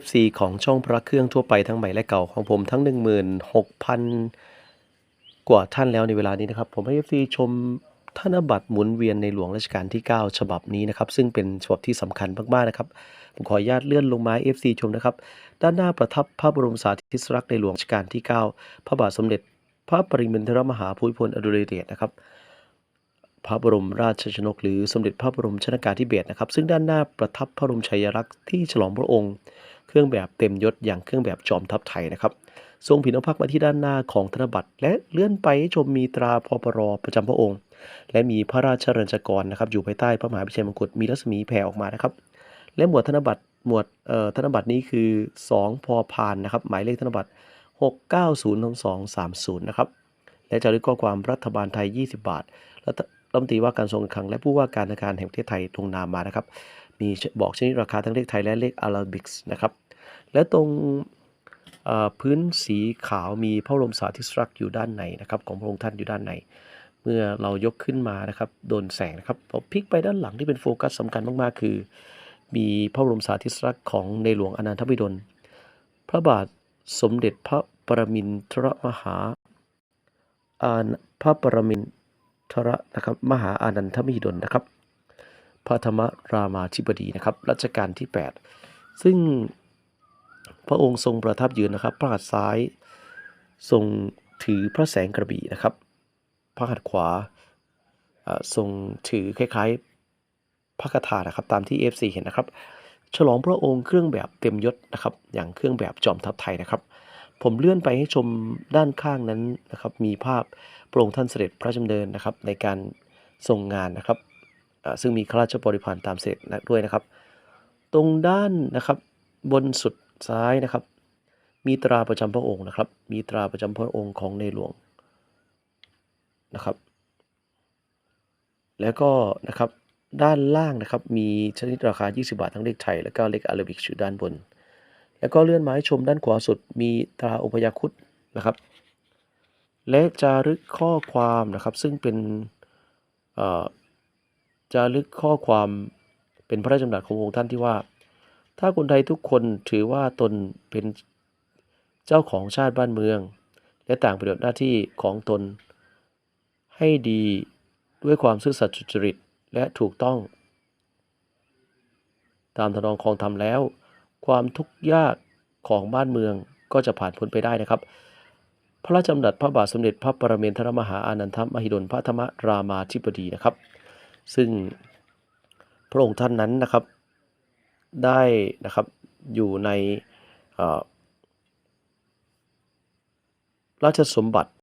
FC ของช่องพระเครื่องทั่วไปทั้งใหม่และเก่าของผมทั้ง 16,000 กว่าท่านแล้วในเวลานี้นะครับ ผมให้ FC ชมธนบัตรหมุนเวียนในหลวงรัชกาลที่ 9 ฉบับนี้นะครับ ซึ่งเป็นฉบับที่สำคัญมากๆนะครับ ผมขออนุญาตเลื่อนลงมา FC ชมนะครับ ด้านหน้าประทับพระบรมสารีริสลักษณ์ในหลวงรัชกาลที่ 9 พระบาทสมเด็จ พระปริมินทรมหาภูมิพลอดุลยเดชนะครับ พระบรมราชชนก หรือสมเด็จพระบรมชนกาธิเบศรนะครับ ซึ่งด้านหน้าประทับพระบรมชัยลักษณ์ที่ฉลองพระองค์ เครื่องแบบเต็มยศอย่างเครื่องแบบจอมทัพไทยนะครับ ทรงผินพระพักมาที่ด้านหน้าของธนบัตร และเลื่อนไปชมมีตราพปรประจำพระองค์ และมีพระราชเริญจกรนะครับ อยู่ภายใต้พระมหาพิชัยมงกุฎมีรัศมีแผ่ออกมานะครับ และหมวดธนบัตรหมวดธนบัตรนี้คือ 2 พอพานนะครับ หมายเลขธนบัตร 690 2 3 0 นะครับ และจะรึกข้อความรัฐบาลไทย 20 บาทและ รัฐมนตรีว่าการทรงคลังและผู้ว่าการธนาคารแห่งประเทศไทยลงนามมานะครับ มีบอกชนิดราคาทั้งเลขไทยและเลขอาราบิกส์นะครับ และตรงพื้นสีขาวมีพระบรมสาธิสลักษณ์อยู่ด้านในนะครับ ของพระองค์ท่านอยู่ด้านใน เมื่อเรายกขึ้นมานะครับโดนแสงนะครับพอพลิกไปด้านหลังที่เป็นโฟกัสสำคัญมากๆ คือ มีพระบรมสาธิสลักษณ์ของในหลวงอนันทมหิดลพระบาทสมเด็จพระปรมินทรมหาอานพระปรมินท ทรนะครับมหาอานันทมหิดลนะครับพระธรรมรามาธิบดีนะครับรัชกาลที่ 8 ซึ่งพระองค์ทรงประทับยืนนะครับ พระหัตถ์ซ้ายทรงถือพระแสงกระบี่นะครับ พระหัตถ์ขวาอ่าทรงถือคล้ายๆพระคาถานะครับ ตามที่ FC เห็นนะครับ ฉลองพระองค์เครื่องแบบเต็มยศนะครับ อย่างเครื่องแบบจอมทัพไทยนะครับ ผมเลื่อนไปให้ชมด้านข้างนั้นนะครับ มีภาพพระองค์ท่านเสด็จพระชำเนินนะครับ ในการทรงงานนะครับซึ่งมีข้าราชบริพารตามเสด็จด้วยนะครับ ตรงด้านนะครับบนสุดซ้ายนะครับ มีตราประจำพระองค์นะครับ มีตราประจำพระองค์ของในหลวงนะครับ แล้วก็นะครับด้านล่างนะครับมีชนิดราคา 20 บาททั้งเลขไทย และก็เลขอาราบิกอยู่ด้านบน แล้วก็เลื่อนมาให้ชมด้านขวาสุดมีตราองพญาคุดนะครับ และจารึกข้อความนะครับ ซึ่งเป็นจารึกข้อความเป็นพระราชดำรัสขององค์ท่านที่ว่า ถ้าคนไทยทุกคนถือว่าตนเป็นเจ้าของชาติบ้านเมือง และต่างปฏิบัติหน้าที่ของตน ให้ดีด้วยความซื่อสัตย์สุจริตและถูกต้อง ตามทนองคองธรรมแล้ว ความทุกข์ยากของบ้านเมืองก็จะผ่านพ้นไปได้นะครับ พระราชดำรัสพระบาทสมเด็จพระปรมินทรมหาอานันทมหิดลพระธรรมรามาธิบดีนะครับ ซึ่งพระองค์ท่านนั้นนะครับได้นะครับอยู่ในราชสมบัติ